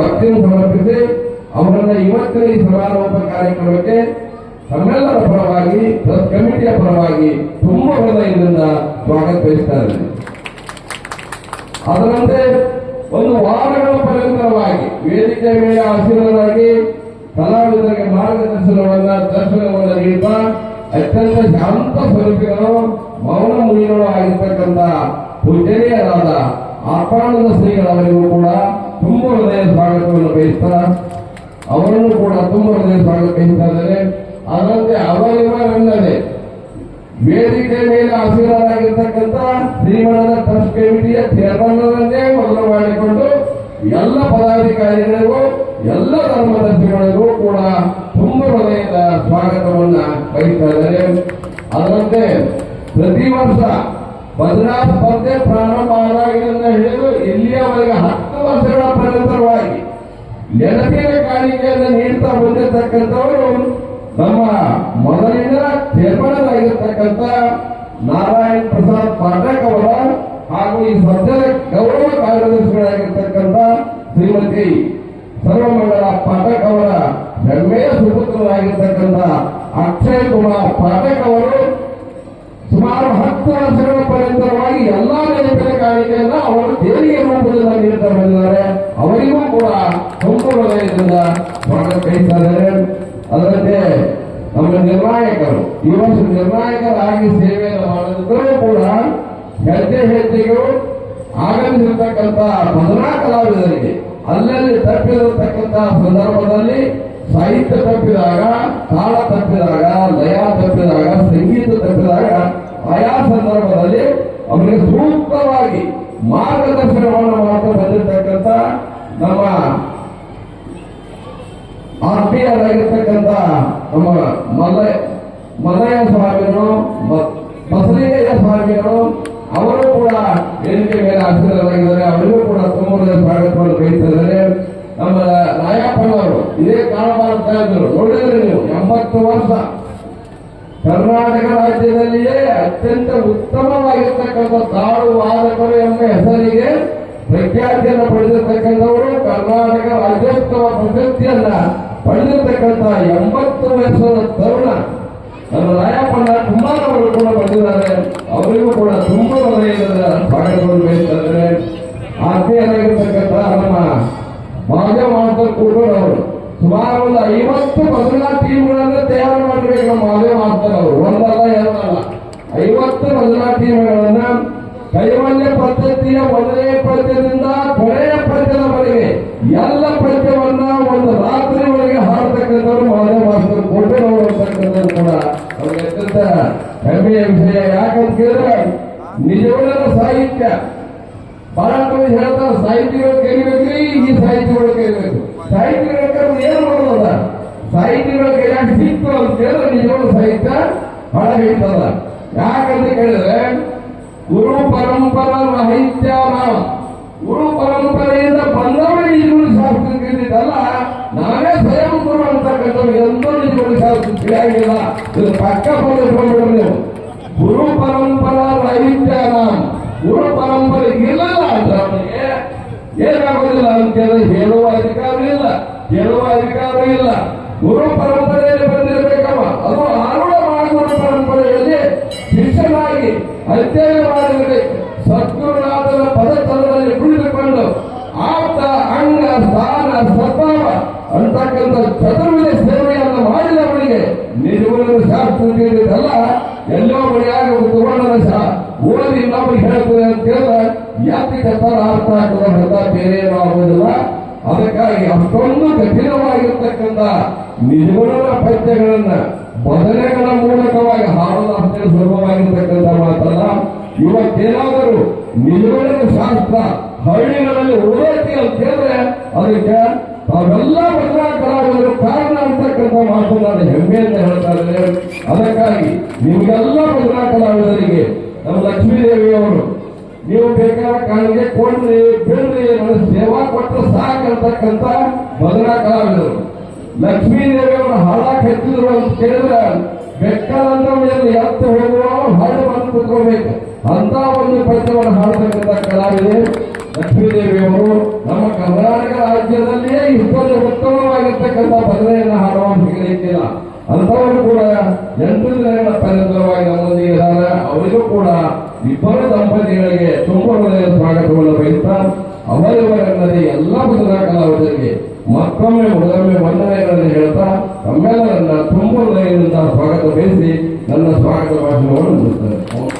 ಭಕ್ತಿಯನ್ನು ಸಮರ್ಪಿಸಿ ಅವರನ್ನ ಇವತ್ತಿನ ಈ ಸಮಾರೋಪ ಕಾರ್ಯಕ್ರಮಕ್ಕೆ ತಮ್ಮೆಲ್ಲರ ಪರವಾಗಿ ಪ್ಲಸ್ ಕಮಿಟಿಯ ಪರವಾಗಿ ತುಂಬ ಹೃದಯದಿಂದ ಸ್ವಾಗತ ಬಯಸ್ತಾ ಇದ್ದೇನೆ. ಅದರಂತೆ ಒಂದು ವಾರಗಳ ಪರ್ಯಂತರವಾಗಿ ವೇದಿಕೆ ಮೇಲೆ ಆಸೀನರಾಗಿ ಕಲಾವಿದರಿಗೆ ಮಾರ್ಗದರ್ಶನವನ್ನ, ದರ್ಶನವನ್ನ ನೀಡುತ್ತಾ ಅತ್ಯಂತ ಶಾಂತ ಸ್ವರೂಪಿಗಳು, ಮೌನ ಮುನಿಗಳು ಆಗಿರ್ತಕ್ಕಂಥ ಪೂಜನೀಯರಾದ ಆಪಾಣದ ಶ್ರೀಗಳವರಿಗೂ ಕೂಡ ತುಂಬ ಹೃದಯ ಸ್ವಾಗತವನ್ನು ಬಯಸ್ತಾ ಅವರನ್ನು ಕೂಡ ತುಂಬ ಹೃದಯ ಸ್ವಾಗತ ಬಯಸ್ತಾ ಇದ್ದಾರೆ ಅದರಂತೆ ಅವರಿವರಲ್ಲದೆ ವೇದಿಕೆ ಮೇಲೆ ಆಸೀನರಾಗಿರ್ತಕ್ಕಂಥ ಶ್ರೀಮಠದ ಟ್ರಸ್ಟ್ ಕಮಿಟಿಯ ಚೇರ್ಮನ್ನೇ ಮೊದಲು ಮಾಡಿಕೊಂಡು, ಎಲ್ಲ ಪದಾಧಿಕಾರಿಗಳಿಗೂ, ಎಲ್ಲ ಧರ್ಮದರ್ಶಿಗಳಿಗೂ ಕೂಡ ತುಂಬ ಹೃದಯದ ಸ್ವಾಗತವನ್ನ ಬಯಸ್ತಾ ಇದ್ದಾರೆ ಅದರಂತೆ ಪ್ರತಿ ವರ್ಷ ಭದ್ರಾ ಸ್ಪರ್ಧೆ ಪ್ರಾರಂಭ ಆದಾಗಿನಿಂದ ಹಿಡಿದು ಇಲ್ಲಿಯವರೆಗೆ ಹತ್ತು ವರ್ಷಗಳ ಪರ್ಯಂತರವಾಗಿ ನೆನಪಿನ ಕಾಣಿಕೆಯನ್ನು ನೀಡ್ತಾ ಬಂದಿರತಕ್ಕಂಥವರು ನಮ್ಮ ಮೊದಲಿನ ಚೇರ್ಮನರಾಗಿರ್ತಕ್ಕಂಥ ನಾರಾಯಣ್ ಪ್ರಸಾದ್ ಪಾಠಕ್ ಅವರ ಹಾಗೂ ಈ ಸದ್ಯದ ಗೌರವ ಕಾರ್ಯದರ್ಶಿಗಳಾಗಿರ್ತಕ್ಕಂಥ ಶ್ರೀಮತಿ ಸರ್ವಮಂಗಳ ಪಾಠಕ್ ಅವರ ಹೆಮ್ಮೆಯ ಸುಪುತ್ರರಾಗಿರ್ತಕ್ಕಂಥ ಅಕ್ಷಯ್ ಕುಮಾರ್ ಪಾಠಕ್ ಅವರು ಸುಮಾರು ಹತ್ತು ವರ್ಷಗಳ ಪರ್ಯಂತರವಾಗಿ ಎಲ್ಲಾ ನೆನಪಿನ ಕಾಣಿಕೆಯನ್ನ ಅವರು ದೇವಿಗೆ ಬಂದಿದ್ದಾರೆ ಅವರಿಗೂ ಕೂಡ ಸಂಪೂರ್ಣ ವಲಯದಿಂದ ಸ್ವಾಗತ ಅದರಂತೆ ನಮ್ಮ ನಿರ್ಣಾಯಕರು, ಈ ವರ್ಷ ನಿರ್ಣಾಯಕರಾಗಿ ಸೇವೆಯನ್ನು ಮಾಡಿದ್ರು ಕೂಡ ಹೆಜ್ಜೆ ಹೆಜ್ಜೆಗೂ ಆಗಮಿಸಿರ್ತಕ್ಕಂಥ ಭದ್ರಾ ಕಲಾವಿದರಿಗೆ, ಅಲ್ಲಲ್ಲಿ ತಪ್ಪಿರತಕ್ಕಂತಹ ಸಂದರ್ಭದಲ್ಲಿ ಸಾಹಿತ್ಯ ತಪ್ಪಿದಾಗ, ತಾಳ ತಪ್ಪಿದಾಗ, ಲಯ ತಪ್ಪಿದಾಗ, ಸಂಗೀತ ತಪ್ಪಿದಾಗ ಆಯಾ ಸಂದರ್ಭದಲ್ಲಿ ಅವರಿಗೆ ಸೂಕ್ತವಾಗಿ ಮಾರ್ಗದರ್ಶನವನ್ನು ಮಾಡ್ತಾ ಬಂದಿರತಕ್ಕಂಥ ನಮ್ಮ ಆತ್ಮೀಯರಾಗಿರ್ತಕ್ಕಂಥ ನಮ್ಮ ಮಲಯ ಮಲಯ ಸ್ವಾಮಿಗಳು ಬಸಲಿಂಗಯ್ಯ ಬಸಲಿಗೆಯ ಸ್ವಾಮಿಗಳು, ಅವರು ಕೂಡ ವೇದಿಕೆ ಮೇಲೆ ಆಸೀನರಾಗಿದ್ದಾರೆ ಅವರಿಗೂ ಕೂಡ ತುಂಬ ಸ್ವಾಗತವನ್ನು ಬಯಸಿದ್ದಾರೆ ನಮ್ಮ ರಾಯಪ್ಪನವರು, ಇದೇ ಕಾರಣವಾದಂತ ಇದ್ರು ನೋಡಿದ್ರೆ ನೀವು, ಎಂಬತ್ತು ವರ್ಷ ಕರ್ನಾಟಕ ರಾಜ್ಯದಲ್ಲಿಯೇ ಅತ್ಯಂತ ಉತ್ತಮವಾಗಿರ್ತಕ್ಕಂಥ ತಾಳು ವಾದಕರು ಎಂಬ ಹೆಸರಿಗೆ ಪ್ರಖ್ಯಾತಿಯನ್ನು ಪಡೆದಿರ್ತಕ್ಕಂಥವರು ಕರ್ನಾಟಕ ರಾಜ್ಯೋತ್ಸವ ಪ್ರಶಸ್ತಿಯನ್ನ ಪಡೆದಿರ್ತಕ್ಕಂಥ ಎಂಬತ್ತು ವರ್ಷದ ತರುಣ ನಮ್ಮ ರಾಯಪ್ಪನ ಕುಮಾರವರು ಕೂಡ ಬಂದಿದ್ದಾರೆ. ಅವರಿಗೂ ಕೂಡ ತುಂಬಾ ಹೃದಯದ ಸ್ವಾಗತವನ್ನು ಬಯಸ್ತಾರೆ ಆತ್ಮೀಯರಾಗಿರ್ತಕ್ಕಂಥ ನಮ್ಮ ಮಾಧವ ಮಾಸ್ತರ್ ಕೂಟೂರ್ ಅವರು ಸುಮಾರು ಒಂದು ಐವತ್ತು ಭದ್ರತಾ ಟೀಮ್ಗಳನ್ನ ತಯಾರು ಮಾಡಬೇಕು ನಮ್ಮ ಮಾಧವ ಮಾಸ್ತರ್ ಅವರು. ಒಂದಲ್ಲ, ಎರಡಲ್ಲ. ಐವತ್ತು ಭದ್ರತಾ ಟೀಮ್ಗಳನ್ನ ಕೈವಲ್ಯ ಪದ್ಧತಿಯ ಮೊದಲನೇ ಪದ್ಯದಿಂದ ಕೊನೆಯ ಪದ್ಯದವರೆಗೆ ಎಲ್ಲ ಪದ್ಯವನ್ನ ಒಂದು ಹಾಡತಕ್ಕಂಥವ್ರು ಮಾಧವ ಮಾಸ್ತರು ಅವರು ಅಂತಕ್ಕಂಥದ್ದು ಕೂಡ ಅವ್ರಿಗೆ ಹೆಮ್ಮೆಯ ವಿಷಯ. ಯಾಕಂತ ಕೇಳಿದ್ರೆ, ನಿಜವಾದ ಸಾಹಿತ್ಯ. ಬಹಳ ಮಂದಿ ಸಾಹಿತಿಗಳು ಈ ಸಾಹಿತಿಗಳು ಏನ್ ಸಾಹಿತಿಗಳ ಸಿಕ್ತು ಅಂತ ಕೇಳಿದ್ರೆ ಸಾಹಿತ್ಯ ಬಹಳ ಹೇಳ್ತದ ಯಾಕಂತ ಕೇಳಿದ್ರೆ, ಗುರು ಪರಂಪರ ಸಾಹಿತ್ಯ ನಾವು ಗುರು ಪರಂಪರೆಯಿಂದ ಬಂದವರಿಗೆ ತಿಳಿಯಾಗಿಲ್ಲ ಇದು ಪಕ್ಕ ಗುರು ಪರಂಪರಾ ಸಾಹಿತ್ಯ ನಾವು ಗುರು ಪರಂಪರೆ ಇಲ್ಲಲ್ಲ ಅಂದ್ರೆ ಅವನಿಗೆ ಏನಾಗೋದಿಲ್ಲ ಅಂತೇಳಿ ಹೇಳುವ ಅಧಿಕಾರ ಇಲ್ಲ. ಹೇಳುವ ಅಧಿಕಾರ ಇಲ್ಲ. ಗುರು ಪರಂಪರೆಯಲ್ಲಿ ಬಂದಿರಬೇಕವ ಅದು ಆರೂಢ ಗುರು ಪರಂಪರೆಯಲ್ಲಿ ಶಿಷ್ಯನಾಗಿ ಅಧ್ಯಯನ ಮಾಡಿರಬೇಕು ಸದ್ಗುರುನಾಥನ ಪದತಲದಲ್ಲಿ ಕುಳಿತುಕೊಂಡು ಆಪ್ತ, ಅಂಗ, ಸ್ಥಾನ, ಸ್ವಭಾವ ಅಂತಕ್ಕಂಥ ನಿಜವಾದ ಶಾಸ್ತ್ರ ತಿಳಿದಿದ್ದಲ್ಲ ಎಲ್ಲೋ ಮನೆಯಾಗ ಒಂದು ತಗೊಂಡನ ಶಾ ಓದಿ ಇನ್ನೊಬ್ಬರಿಗೆ ಹೇಳ್ತದೆ ಅಂತ ಹೇಳಿದ್ರೆ, ಯಾಕೆ ತರ ಅರ್ಥ ಆಗ್ತದೆ ಹೊರತ ಬೇರೆ ಏನೂ ಆಗುವುದಿಲ್ಲ ಅದಕ್ಕಾಗಿ ಅಷ್ಟೊಂದು ಕಠಿಣವಾಗಿರ್ತಕ್ಕಂಥ ನಿಜಗುಣದ ಪದ್ಯಗಳನ್ನ ಬದನೆಗಳ ಮೂಲಕವಾಗಿ ಹಾಡಲು ಅಷ್ಟೇ ಸುಲಭವಾಗಿರ್ತಕ್ಕಂಥ ಮಾತಲ್ಲ. ಇವತ್ತೇನಾದರೂ ನಿಜಗುಣದ ಶಾಸ್ತ್ರ ಹಳ್ಳಿಗಳಲ್ಲಿ ಉಳಿದೈತಿ ಅಂತ ಹೇಳಿದ್ರೆ, ಅದಕ್ಕೆ ತಾವೆಲ್ಲ ಬದಲಾ ಕಲಾವಿದರು ಕಾರಣ ಅಂತಕ್ಕಂಥ ಮಾತು ನಾನು ಹೆಮ್ಮೆಯಿಂದ ಹೇಳ್ತಾ ಇದ್ದೇನೆ ಅದಕ್ಕಾಗಿ ನಿಮಗೆಲ್ಲ ಬದಲಾ ಕಲಾವಿದರಿಗೆ ನಮ್ಮ ಲಕ್ಷ್ಮೀದೇವಿಯವರು, ನೀವು ಬೇಕಾದ ಕಾಣಿಗೆ ಕೊಡ್ರಿ, ಬಿಡ್ರಿ ನನ್ನ ಸೇವಾ ಕೊಟ್ಟು ಸಾಕಂತಕ್ಕಂಥ ಬದಲಾ ಕಲಾವಿದರು ಲಕ್ಷ್ಮೀದೇವಿಯವರ ಹಾಡ ಕೆತ್ತಿದ್ರು ಅಂತ ಕೇಳಿದ್ರೆ ಬೆಕ್ಕದಂತವರಲ್ಲಿ ಎತ್ತು ಹೋಗುವ ಹಾಡು ಬಂದು ಕುತ್ಕೋಬೇಕು ಅಂತ ಒಂದು ಪದ್ಯವನ್ನು ಹಾಡತಕ್ಕಂಥ ಕಲಾವಿದೆ ಉತ್ತಮವಾಗಿರ್ತಕ್ಕಂಥ ಭಜನೆಯನ್ನು ಹಾಡುವ ಸಿಗಲಿಕ್ಕಿಲ್ಲ ಅಂಥವರು ಕೂಡ ಎಂಟು ದಿನಗಳ ಪರ್ಯಂತರವಾಗಿ ನಮ್ಮೊಂದಿಗೆ ಇದ್ದಾರೆ ಅವರಿಗೂ ಕೂಡ ಇಬ್ಬರು ದಂಪತಿಗಳಿಗೆ ತುಂಬ ಹೃದಯದ ಸ್ವಾಗತವನ್ನು ಬಯಸ್ತಾ ಅವರಿವರಲ್ಲದೆ ಎಲ್ಲ ಭಜನಾ ಕಲಾವಿದರಿಗೆ ಮತ್ತೊಮ್ಮೆ ಮೊದಲೊಮ್ಮೆ ವಂದನೆಗಳನ್ನು ಹೇಳ್ತಾ ತಮ್ಮೆಲ್ಲರನ್ನ ತುಂಬ ಹೃದಯದಿಂದ ಸ್ವಾಗತ ಬಯಸಿ ನನ್ನ ಸ್ವಾಗತ ಭಾಷಣವನ್ನು ಮುಗಿಸ್ತೇನೆ